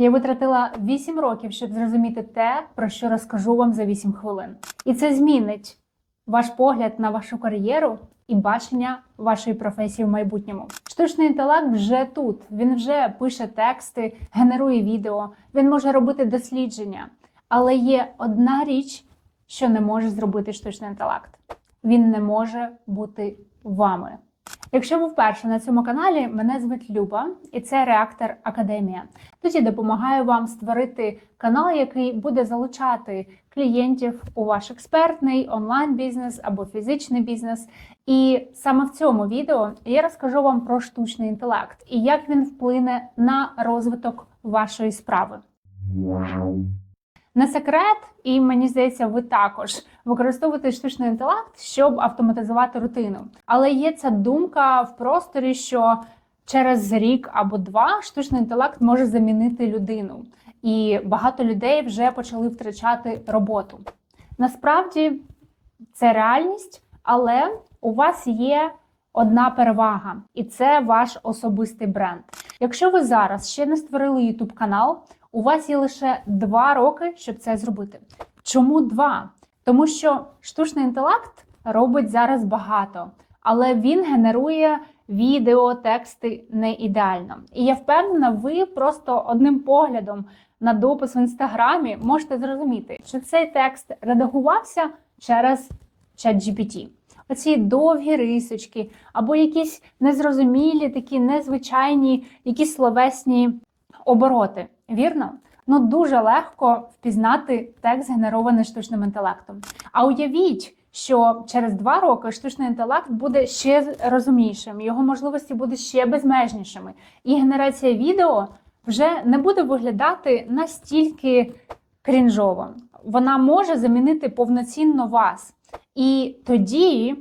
Я витратила 8 років, щоб зрозуміти те, про що розкажу вам за 8 хвилин. І це змінить ваш погляд на вашу кар'єру і бачення вашої професії в майбутньому. Штучний інтелект вже тут. Він вже пише тексти, генерує відео, він може робити дослідження. Але є одна річ, що не може зробити штучний інтелект. Він не може бути вами. Якщо ви вперше на цьому каналі, мене звуть Люба, і це Реактор Академія. Тут я допомагаю вам створити канал, який буде залучати клієнтів у ваш експертний онлайн-бізнес або фізичний бізнес. І саме в цьому відео я розкажу вам про штучний інтелект і як він вплине на розвиток вашої справи. Не секрет, і мені здається, ви також використовуєте штучний інтелект, щоб автоматизувати рутину. Але є ця думка в просторі, що через рік або два штучний інтелект може замінити людину, і багато людей вже почали втрачати роботу. Насправді це реальність, але у вас є одна перевага, і це ваш особистий бренд. Якщо ви зараз ще не створили YouTube канал, у вас є лише два роки, щоб це зробити. Чому два? Тому що штучний інтелект робить зараз багато, але він генерує відео, тексти не ідеально. І я впевнена, ви просто одним поглядом на допис в інстаграмі можете зрозуміти, чи цей текст редагувався через ChatGPT. Оці довгі рисочки, або якісь незрозумілі, такі незвичайні, якісь словесні обороти. Вірно? Ну дуже легко впізнати текст, генерований штучним інтелектом. А уявіть, що через два роки штучний інтелект буде ще розумнішим, його можливості будуть ще безмежнішими, і генерація відео вже не буде виглядати настільки крінжово. Вона може замінити повноцінно вас. І тоді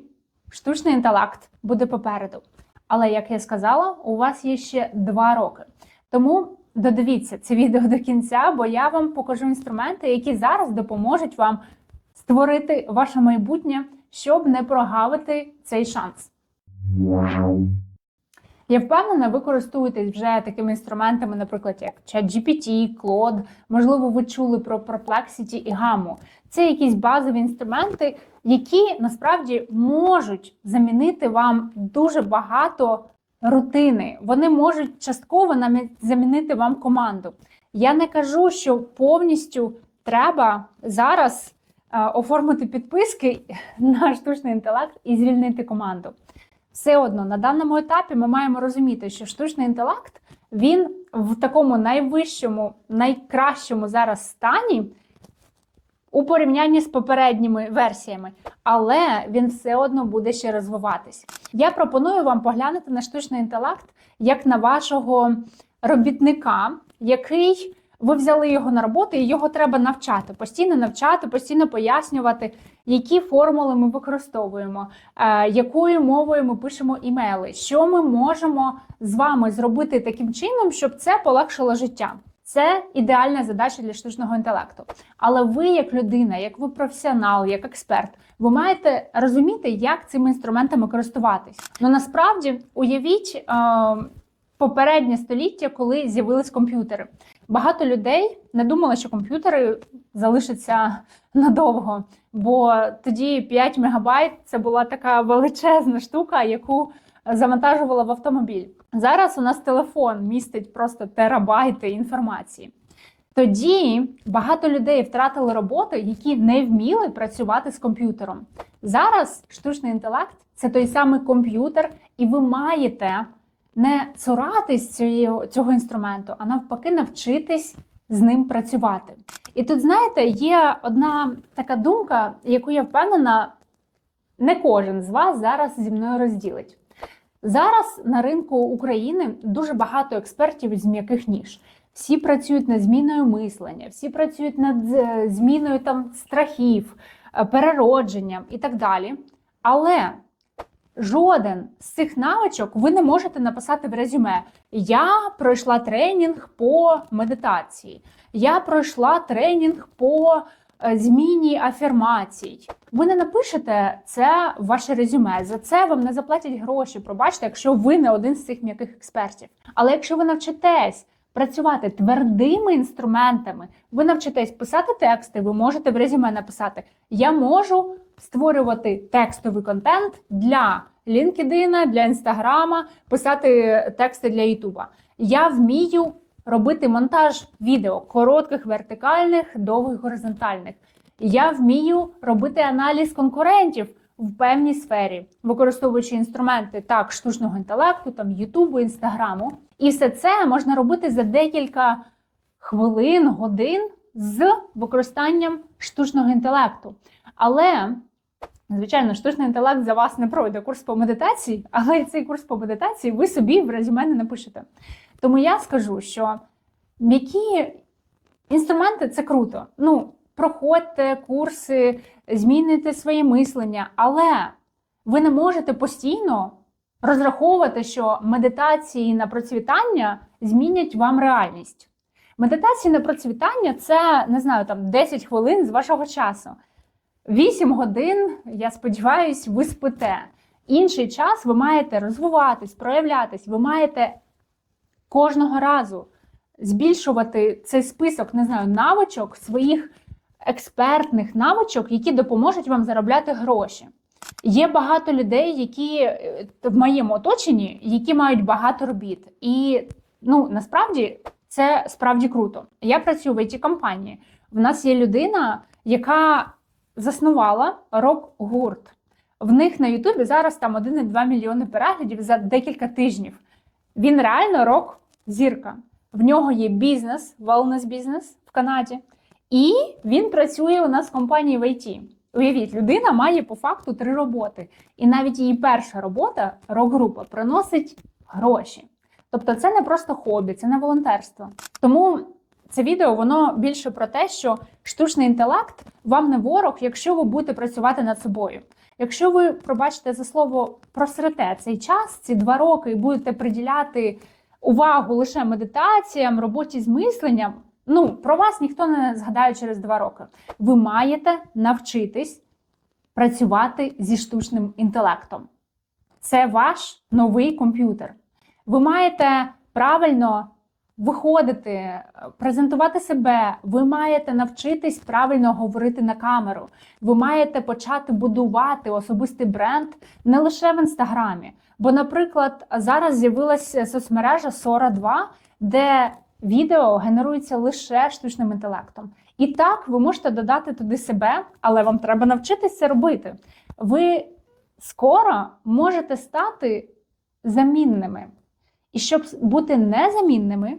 штучний інтелект буде попереду. Але, як я сказала, у вас є ще два роки. Тому додивіться це відео до кінця, бо я вам покажу інструменти, які зараз допоможуть вам створити ваше майбутнє, щоб не прогавити цей шанс. Я впевнена, ви користуєтесь вже такими інструментами, наприклад, як ChatGPT, Claude, можливо, ви чули про Perplexity і Gamu. Це якісь базові інструменти, які насправді можуть замінити вам дуже багато рутини. Вони можуть частково намі- замінити вам команду. Я не кажу, що повністю треба зараз е, оформити підписки на штучний інтелект і звільнити команду. Все одно на даному етапі ми маємо розуміти, що штучний інтелект він в такому найвищому, найкращому зараз стані у порівнянні з попередніми версіями, але він все одно буде ще розвиватись. Я пропоную вам поглянути на штучний інтелект як на вашого робітника, який ви взяли його на роботу, і його треба навчати, постійно навчати, постійно пояснювати, які формули ми використовуємо, е, якою мовою ми пишемо імейли, що ми можемо з вами зробити таким чином, щоб це полегшило життя. Це ідеальна задача для штучного інтелекту. Але ви, як людина, як ви професіонал, як експерт, ви маєте розуміти, як цими інструментами користуватись. Ну насправді уявіть е, попереднє століття, коли з'явились комп'ютери. Багато людей не думали, що комп'ютери залишаться надовго, бо тоді 5 мегабайт це була така величезна штука, яку завантажувала в автомобіль. Зараз у нас телефон містить просто терабайти інформації. Тоді багато людей втратили роботи, які не вміли працювати з комп'ютером. Зараз штучний інтелект це той самий комп'ютер, і ви маєте не цуратись цього, цього інструменту, а навпаки, навчитись з ним працювати. І тут, знаєте, є одна така думка, яку я впевнена, не кожен з вас зараз зі мною розділить. Зараз на ринку України дуже багато експертів з м'яких ніж. Всі працюють над зміною мислення, всі працюють над е, зміною там страхів, е, переродженням і так далі. Але жоден з цих навичок ви не можете написати в резюме. Я пройшла тренінг по медитації, я пройшла тренінг по е, зміні афірмацій. Ви не напишете це в ваше резюме. За це вам не заплатять гроші. Пробачте, якщо ви не один з цих м'яких експертів. Але якщо ви навчитесь працювати твердими інструментами, ви навчитесь писати тексти, ви можете в резюме написати: Я можу створювати текстовий контент для LinkedIn, для Інстаграма, писати тексти для Ютуба. Я вмію робити монтаж відео коротких, вертикальних, довгих, горизонтальних. Я вмію робити аналіз конкурентів в певній сфері, використовуючи інструменти так штучного інтелекту, там Ютубу, Інстаграму. І все це можна робити за декілька хвилин, годин з використанням штучного інтелекту. Але, звичайно, штучний інтелект за вас не пройде курс по медитації, але цей курс по медитації ви собі в резюме не напишете. Тому я скажу, що м'які інструменти це круто. Ну, проходьте курси, змінюйте своє мислення, але ви не можете постійно розраховувати, що медитації на процвітання змінять вам реальність. Медитації на процвітання це не знаю, там 10 хвилин з вашого часу. 8 годин, я сподіваюся, ви спите. Інший час ви маєте розвиватись, проявлятись, ви маєте кожного разу збільшувати цей список, не знаю, навичок, своїх експертних навичок, які допоможуть вам заробляти гроші. Є багато людей, які е, в моєму оточенні, які мають багато робіт. І ну насправді це справді круто. Я працюю в it компанії. В нас є людина, яка заснувала рок-гурт. В них на Ютубі зараз там 1,2 мільйони переглядів за декілька тижнів. Він реально рок-зірка. В нього є бізнес, wellness бізнес в Канаді, і він працює у нас в компанії в IT. Уявіть, людина має по факту три роботи. І навіть її перша робота, рок-група, приносить гроші. Тобто це не просто хобі, це не волонтерство. Тому це відео воно більше про те, що штучний інтелект вам не ворог, якщо ви будете працювати над собою. Якщо ви пробачите за слово просрете цей час, ці два роки, і будете приділяти увагу лише медитаціям, роботі з мисленням, ну про вас ніхто не згадає через два роки. Ви маєте навчитись працювати зі штучним інтелектом. Це ваш новий комп'ютер. Ви маєте правильно виходити, презентувати себе. Ви маєте навчитись правильно говорити на камеру. Ви маєте почати будувати особистий бренд не лише в інстаграмі. Бо, наприклад, зараз з'явилася соцмережа Sora 2, де відео генерується лише штучним інтелектом. І так, ви можете додати туди себе, але вам треба навчитися робити. Ви скоро можете стати замінними. І щоб бути незамінними,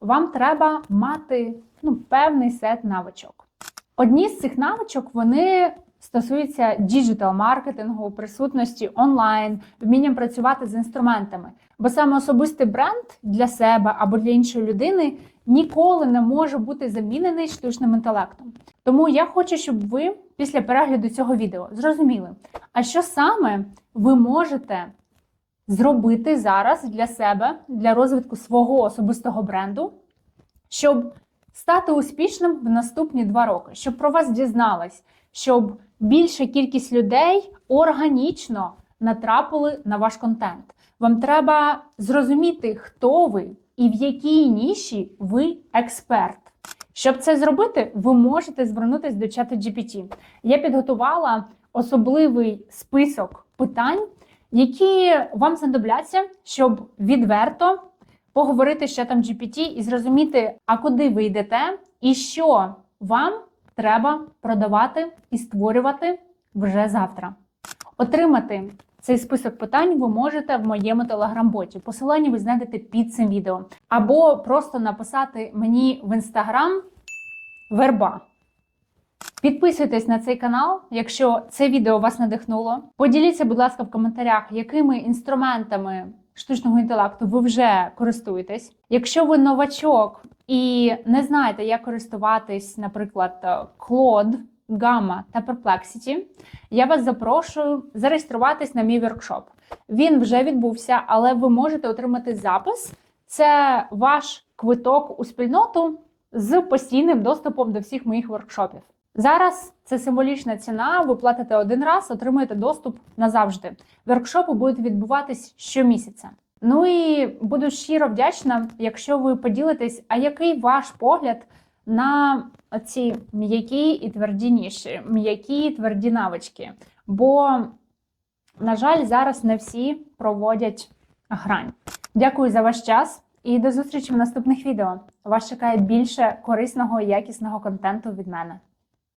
вам треба мати ну, певний сет навичок. Одні з цих навичок вони стосуються діджитал-маркетингу, присутності онлайн, вмінням працювати з інструментами. Бо саме особистий бренд для себе або для іншої людини ніколи не може бути замінений штучним інтелектом. Тому я хочу, щоб ви після перегляду цього відео зрозуміли, а що саме ви можете зробити зараз для себе, для розвитку свого особистого бренду, щоб стати успішним в наступні два роки, щоб про вас дізнались, щоб більша кількість людей органічно натрапили на ваш контент. Вам треба зрозуміти, хто ви і в якій ніші ви експерт. Щоб це зробити, ви можете звернутися до чату GPT. Я підготувала особливий список питань, які вам знадобляться, щоб відверто поговорити з чатом GPT і зрозуміти, а куди ви йдете, і що вам треба продавати і створювати вже завтра. Отримати цей список питань ви можете в моєму телеграм-боті. Посилання ви знайдете під цим відео. Або просто написати мені в інстаграм верба. Підписуйтесь на цей канал, якщо це відео вас надихнуло. Поділіться, будь ласка, в коментарях, якими інструментами штучного інтелекту ви вже користуєтесь. Якщо ви новачок і не знаєте, як користуватись, наприклад, Claude, Gamma та Perplexity, я вас запрошую зареєструватись на мій воркшоп. Він вже відбувся, але ви можете отримати запис. Це ваш квиток у спільноту з постійним доступом до всіх моїх воркшопів. Зараз це символічна ціна. Ви платите один раз, отримуєте доступ назавжди. Воркшопи будуть відбуватись щомісяця. Ну і буду щиро вдячна, якщо ви поділитесь, а який ваш погляд на ці м'які і тверді ніші, м'які і тверді навички. Бо, на жаль, зараз не всі проводять грань. Дякую за ваш час і до зустрічі в наступних відео. Вас чекає більше корисного і якісного контенту від мене.